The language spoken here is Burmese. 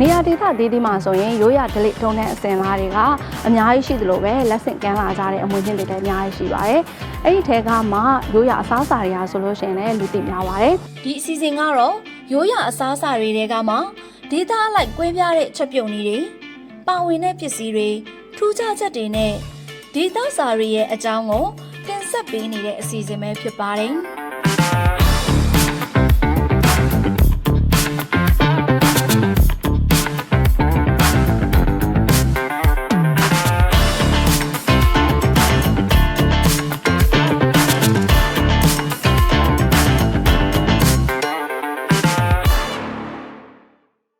နေရာဒေသသေးသေးမှာဆိုရင်ရိုးရဒလိထုံတဲ့အစင်လားတွေကအများကြီးရှိသလိုပဲလက်ဆင့်ကမ်းလာကြတဲ့အမွေချင်းတွေလည်းအများကြီးရှိပါတယ်အဲ့ဒီထဲကမှရိုးရအစားအစာတွေဟာဆိုလို့ရှိရင်လည်းလူသိများပါတယ်ဒီအစီအစဉ်ကတော့ရိုးရအစားအစာတွေတဲကမှဒေတာအလိုက်ကွဲပြားတဲ့ချက်ပြုတ်နည်းတွေပါဝင်တဲ့ပစ္စည်းတွေထူးခြားချက်တွေနဲ့ဒေတာစာတွေရဲ့အကြောင်းကိုတင်ဆက်ပေးနေတဲ့အစီအစဉ်ပဲဖြစ်ပါတယ်။